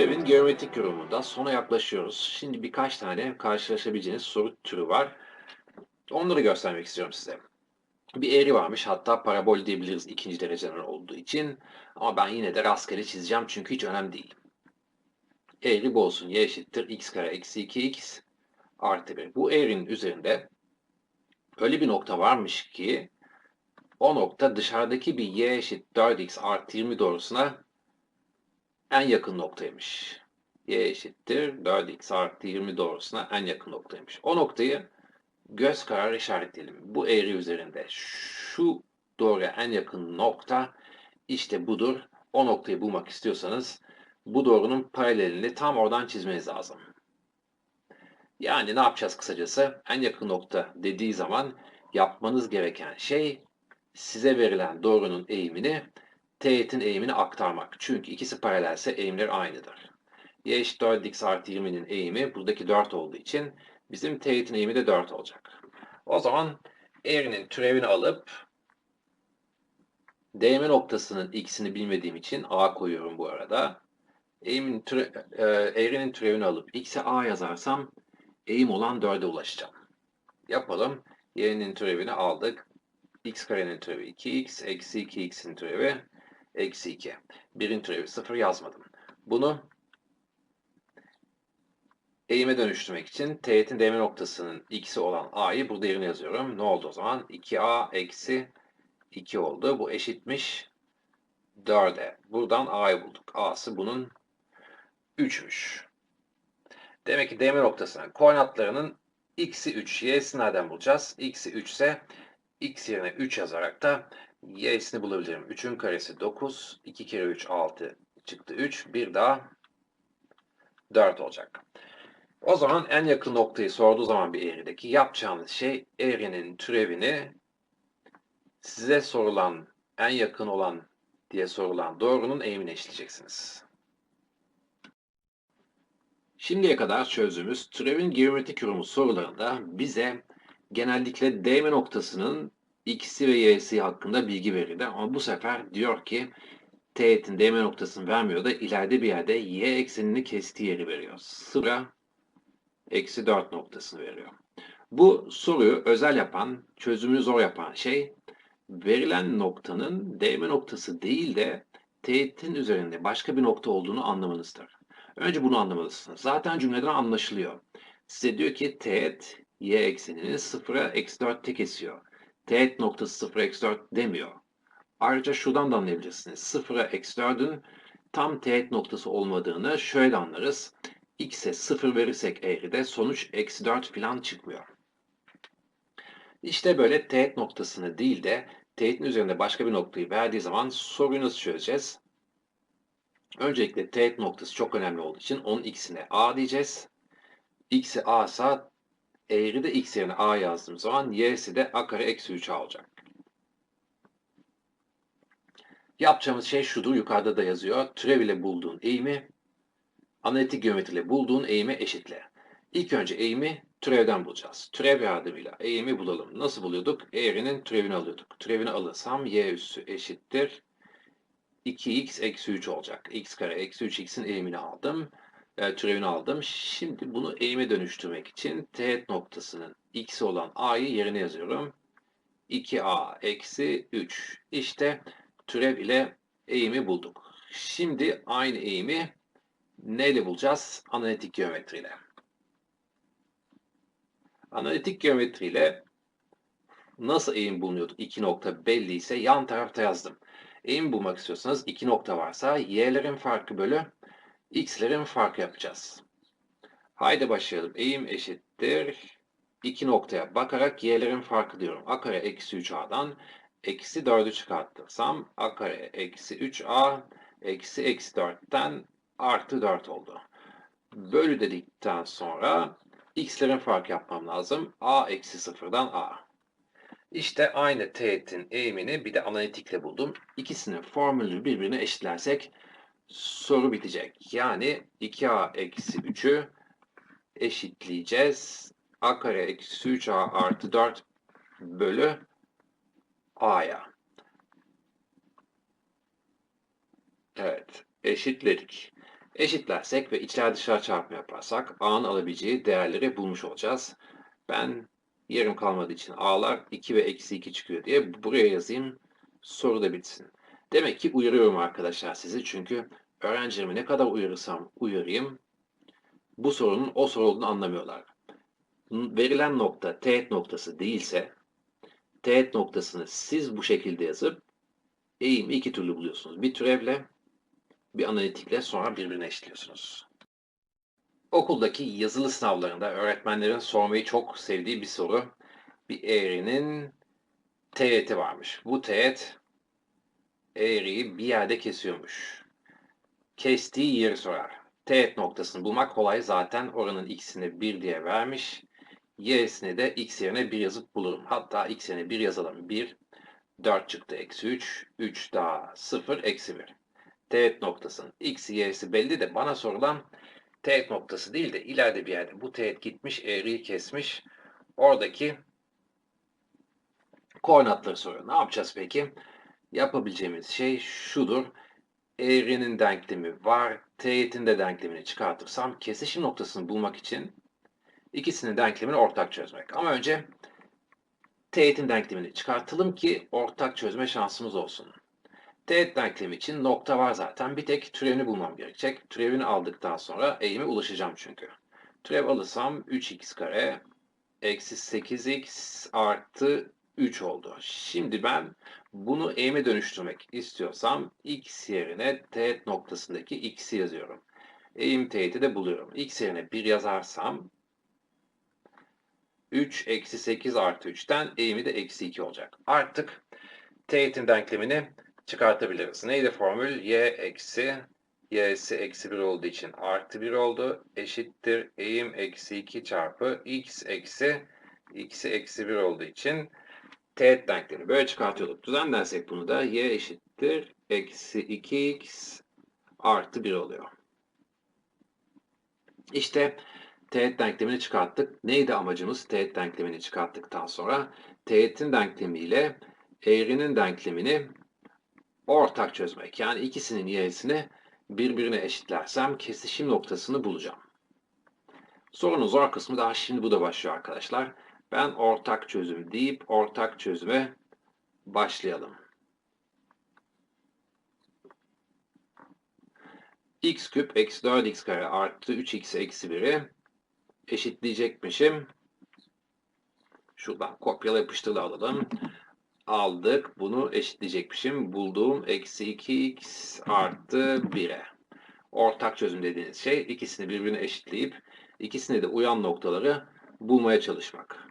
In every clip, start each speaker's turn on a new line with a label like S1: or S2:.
S1: Türevin geometrik yorumunda sona yaklaşıyoruz. Şimdi birkaç tane karşılaşabileceğiniz soru türü var. Onları göstermek istiyorum size. Bir eğri varmış hatta parabol diyebiliriz ikinci dereceden olduğu için. Ama ben yine de rastgele çizeceğim çünkü hiç önemli değil. Eğri bu olsun y eşittir x kare eksi 2x artı 1. Bu eğrinin üzerinde öyle bir nokta varmış ki o nokta dışarıdaki bir y eşit 4x artı 20 doğrusuna en yakın noktaymış. y eşittir 4x artı 20 doğrusuna en yakın noktaymış. O noktayı göz kararı işaretleyelim. Bu eğri üzerinde şu doğruya en yakın nokta işte budur. O noktayı bulmak istiyorsanız bu doğrunun paralelini tam oradan çizmeniz lazım. Yani ne yapacağız kısacası? En yakın nokta dediği zaman yapmanız gereken şey size verilen doğrunun eğimini teğetin eğimini aktarmak. Çünkü ikisi paralelse eğimleri aynıdır. y eşit 4x artı 20'nin eğimi buradaki 4 olduğu için bizim teğetin eğimi de 4 olacak. O zaman eğrinin türevini alıp DM noktasının x'ini bilmediğim için a koyuyorum bu arada. Eğimin türe, eğrinin türevini alıp x'e a yazarsam eğim olan 4'e ulaşacağım. Yapalım. Y'nin türevini aldık. x karenin türevi 2x, eksi 2x'in türevi eksi 2. Birin türevi 0 yazmadım. Bunu eğime dönüştürmek için teğetin DM noktasının x'i olan a'yı burada yerine yazıyorum. Ne oldu o zaman? 2a eksi 2 oldu. Bu eşitmiş 4'e. Buradan a'yı bulduk. a'sı bunun 3'müş. Demek ki DM noktasının koordinatlarının x'i 3, y'si nereden bulacağız? x'i 3 ise x yerine 3 yazarak da y'sini bulabilirim. 3'ün karesi 9, 2 kere 3 6 çıktı 3, bir daha 4 olacak. O zaman en yakın noktayı sorduğu zaman bir eğrideki yapacağınız şey eğrinin türevini size sorulan en yakın olan diye sorulan doğrunun eğimine eşitleyeceksiniz. Şimdiye kadar çözdüğümüz türevin geometrik yorumu sorularında bize genellikle DM noktasının x'i ve y'si hakkında bilgi verildi. Ama bu sefer diyor ki teğetin DM noktasını vermiyor da ileride bir yerde y eksenini kestiği yeri veriyor. Sıra eksi 4 noktasını veriyor. Bu soruyu özel yapan, çözümünü zor yapan şey verilen noktanın DM noktası değil de teğetin üzerinde başka bir nokta olduğunu anlamanızdır. Önce bunu anlamalısınız. Zaten cümleden anlaşılıyor. Size diyor ki teğet y eksenini 0'a eksi 4'te kesiyor. Teğet noktası 0'a eksi 4 demiyor. Ayrıca şuradan da anlayabilirsiniz. 0'a eksi 4'ün tam teğet noktası olmadığını şöyle anlarız. x'e 0 verirsek eğride sonuç eksi 4 falan çıkmıyor. İşte böyle teğet noktasını değil de teğetin üzerinde başka bir noktayı verdiği zaman soruyu nasıl çözeceğiz? Öncelikle teğet noktası çok önemli olduğu için onun x'ine a diyeceğiz. x'i a ise eğri de x yerine a yazdığım zaman y'si de a kare eksi 3a olacak. Yapacağımız şey şudur. Yukarıda da yazıyor. Türev ile bulduğun eğimi analitik geometri ile bulduğun eğime eşitle. İlk önce eğimi türevden bulacağız. Türev yardımıyla eğimi bulalım. Nasıl buluyorduk? Eğrinin türevini alıyorduk. Türevini alırsam y üssü eşittir 2x eksi 3 olacak. x kare eksi 3x'in eğimini aldım. E, türevini aldım. Şimdi bunu eğime dönüştürmek için teğet noktasının x'i olan a'yı yerine yazıyorum. 2a eksi 3. İşte türev ile eğimi bulduk. Şimdi aynı eğimi neyle bulacağız? Analitik geometriyle. Analitik geometriyle nasıl eğim bulunuyordu? İki nokta belli ise yan tarafta yazdım. Eğim bulmak istiyorsanız iki nokta varsa y'lerin farkı bölü x'lerin farkı yapacağız. Haydi başlayalım. Eğim eşittir. İki noktaya bakarak y'lerin farkı diyorum. a kare eksi 3a'dan eksi 4'ü çıkartırsam a kare eksi 3a eksi eksi 4'ten artı 4 oldu. Bölü dedikten sonra x'lerin fark yapmam lazım. a eksi 0'dan a. İşte aynı teğetin eğimini bir de analitikle buldum. İkisinin formülünü birbirine eşitlersek soru bitecek. Yani 2a eksi 3'ü eşitleyeceğiz. a kare eksi 3a artı 4 bölü a'ya. Evet, eşitledik. Eşitlersek ve içler dışlar çarpımı yaparsak A'nın alabileceği değerleri bulmuş olacağız. Ben yarım kalmadığı için A'lar 2 ve eksi 2 çıkıyor diye buraya yazayım. Soru da bitsin. Demek ki uyarıyorum arkadaşlar sizi çünkü öğrencilerimi ne kadar uyarırsam uyarayım bu sorunun o soru olduğunu anlamıyorlar. Verilen nokta teğet noktası değilse teğet noktasını siz bu şekilde yazıp eğimi iki türlü buluyorsunuz. Bir türevle bir analitikle sonra birbirine eşitliyorsunuz. Okuldaki yazılı sınavlarında öğretmenlerin sormayı çok sevdiği bir soru. Bir eğrinin teğeti varmış. Bu teğet eğriyi bir yerde kesiyormuş. Kestiği yeri sorar. Teğet noktasını bulmak kolay zaten oranın x'ini 1 diye vermiş. Y'sini de x yerine 1 yazıp bulurum. Hatta x yerine 1 yazalım. 1, 4 çıktı eksi 3, 3 daha 0, eksi 1. Teğet noktasının x, y'si belli de bana sorulan teğet noktası değil de ileride bir yerde bu teğet gitmiş, eğriyi kesmiş. Oradaki koordinatları soruyor. Ne yapacağız peki? Yapabileceğimiz şey şudur. Eğrinin denklemi var. Teğetin de denklemini çıkartırsam kesişim noktasını bulmak için ikisinin denklemini ortak çözmek. Ama önce teğetin denklemini çıkartalım ki ortak çözme şansımız olsun. Teğet denklemi için nokta var zaten. Bir tek türevini bulmam gerekecek. Türevini aldıktan sonra eğime ulaşacağım çünkü. Türev alırsam 3x kare eksi 8x artı 3 oldu. Şimdi ben bunu eğime dönüştürmek istiyorsam x yerine teğet noktasındaki x'i yazıyorum. Eğim teğeti de buluyorum. x yerine 1 yazarsam 3 eksi 8 artı 3'ten eğimi de eksi 2 olacak. Artık teğetin denklemini çıkartabiliriz. Neydi formül? y eksi y'si eksi 1 olduğu için artı 1 oldu. Eşittir eğim eksi 2 çarpı x eksi x'i eksi 1 olduğu için teğet denklemi böyle çıkartıyorduk. Düzenlersek bunu da y eşittir eksi 2x artı 1 oluyor. İşte teğet denklemini çıkarttık. Neydi amacımız teğet denklemini çıkarttıktan sonra? Teğetin denklemiyle eğrinin denklemini ortak çözmek. Yani ikisinin y'sini birbirine eşitlersem kesişim noktasını bulacağım. Sorunun zor kısmı daha şimdi bu da başlıyor arkadaşlar. Ben ortak çözüm deyip ortak çözüme başlayalım. x küp eksi 4x kare artı 3x eksi 1'i eşitleyecekmişim. Şuradan kopyala yapıştırla alalım. Aldık. Bunu eşitleyecekmişim. Bulduğum eksi 2x artı 1'e. Ortak çözüm dediğiniz şey ikisini birbirine eşitleyip ikisine de uyan noktaları bulmaya çalışmak.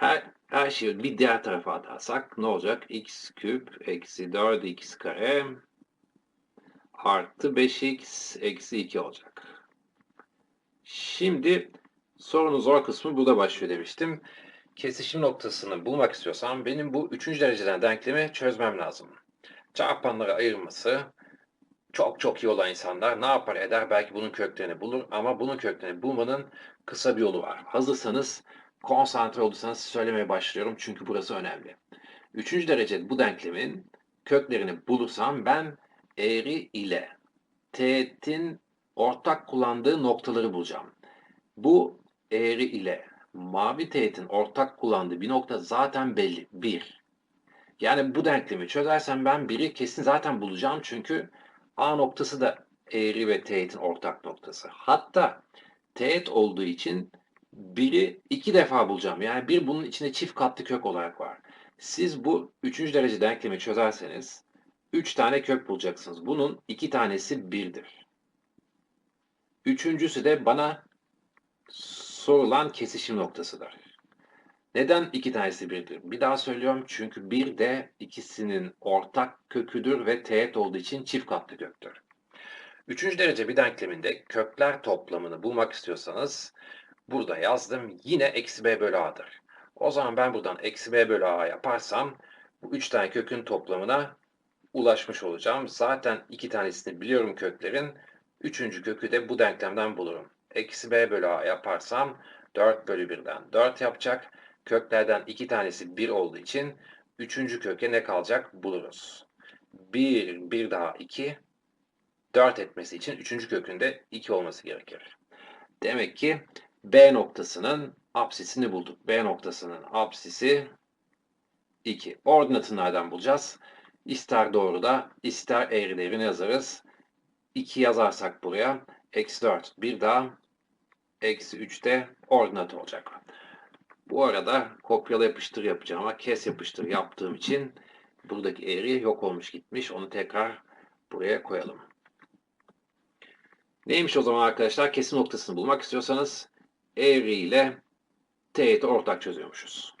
S1: Her, her şeyi bir diğer tarafa atarsak ne olacak? x küp eksi 4x kare artı 5x eksi 2 olacak. Şimdi sorunun zor kısmı burada başlıyor demiştim. Kesişim noktasını bulmak istiyorsam benim bu üçüncü dereceden denklemi çözmem lazım. Çarpanlara ayırması çok çok iyi olan insanlar ne yapar eder belki bunun köklerini bulur ama bunun köklerini bulmanın kısa bir yolu var. Hazırsanız konsantre olursanız söylemeye başlıyorum çünkü burası önemli. Üçüncü derece bu denklemin köklerini bulursam ben eğri ile teğetin ortak kullandığı noktaları bulacağım. Bu eğri ile mavi teğetin ortak kullandığı bir nokta zaten belli. Bir. Yani bu denklemi çözersem ben biri kesin zaten bulacağım çünkü A noktası da eğri ve teğetin ortak noktası. Hatta teğet olduğu için biri iki defa bulacağım. Yani bir bunun içinde çift katlı kök olarak var. Siz bu üçüncü derece denklemi çözerseniz üç tane kök bulacaksınız. Bunun iki tanesi birdir. Üçüncüsü de bana sorulan kesişim noktasıdır. Neden iki tanesi birdir? Bir daha söylüyorum çünkü bir de ikisinin ortak köküdür ve teğet olduğu için çift katlı köktür. Üçüncü derece bir denkleminde kökler toplamını bulmak istiyorsanız burada yazdım yine eksi b bölü a'dır. O zaman ben buradan eksi b bölü a yaparsam bu üç tane kökün toplamına ulaşmış olacağım. Zaten iki tanesini biliyorum köklerin. Üçüncü kökü de bu denklemden bulurum. Eksi b bölü a yaparsam 4 bölü 1'den 4 yapacak. Köklerden iki tanesi 1 olduğu için üçüncü köke ne kalacak buluruz. 1, 1 daha 2, 4 etmesi için 3. kökünde 2 olması gerekir. Demek ki B noktasının apsisini bulduk. B noktasının apsisi 2. Ordinatını nereden bulacağız? İster doğruda ister eğrilerini yazarız. 2 yazarsak buraya eksi 4 bir daha eksi 3 de ordinat olacak. Bu arada kopyala yapıştır yapacağım ama kes yapıştır yaptığım için buradaki eğri yok olmuş gitmiş. Onu tekrar buraya koyalım. Neymiş o zaman arkadaşlar? Kesim noktasını bulmak istiyorsanız eğri ile teğeti ortak çözüyormuşuz.